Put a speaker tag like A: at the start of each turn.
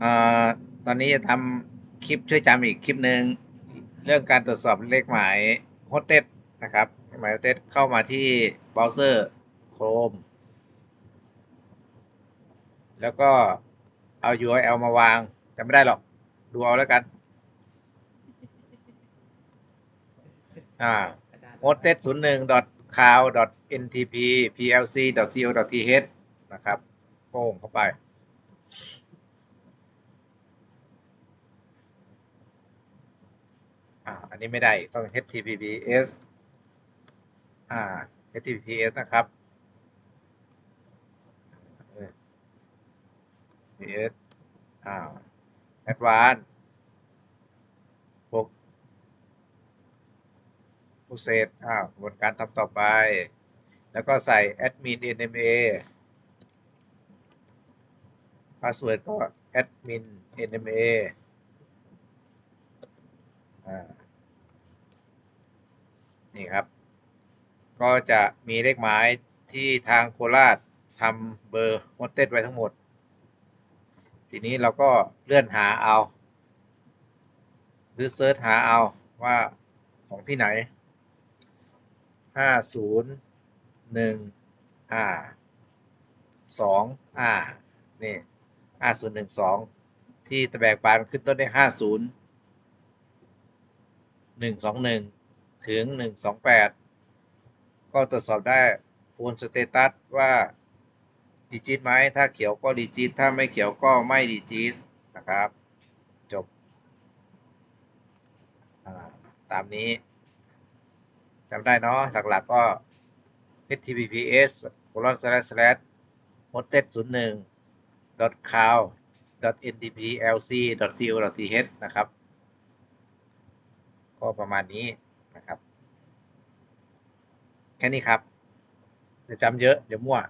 A: เอ่อตอนนี้จะทำคลิปช่วยจำอีกคลิปหนึ่งเรื่องการตรวจสอบเลขหมายโฮสเทสนะครับเลขหมายโฮสเทสเข้ามาที่เบราว์เซอร์ Chrome แล้วก็เอา URL มาวางจำไม่ได้หรอก ดูเอาแล้วกัน อ่า hosted 0 1 cloud ntp plc co th นะครับโป้งเข้าไป อ่าอันนี้ไม่ได้ต้อง https อ่า https นะครับ https อ่า advanced บวก process อ่ากระบวนการทำต่อไป แล้วก็ใส่ admin nma password ก็ admin nma อ่า นี่ครับ ก็จะมีเลขหมายที่ทางโคราชทำเบอร์โฮสเทสไว้ทั้งหมด ทีนี้เราก็เลื่อนหาเอา หรือเซิร์ชหาเอาว่าของที่ไหนห้าศูนย์หนึ่งอ่าสองอ่านี่ห้าศูนย์หนึ่งสองที่ตะแบกปานขึ้นต้นด้วยห้าศูนย์หนึ่งสองหนึ่งถึงหนึ่งสองแปด ก็ตรวจสอบได้โฟนสเตตัสว่าดีจิตไหมถ้าเขียวก็ดีจิตถ้าไม่เขียวก็ไม่ดีจิตนะครับ จบตามนี้จำได้เนาะหลักๆก็ https colon slash slash hosted 0 1 cloud ntp lc co th นะครับ ก็ประมาณนี้นะครับ แค่นี้ครับเดี๋ยวจำเยอะ เดี๋ยวมั่ว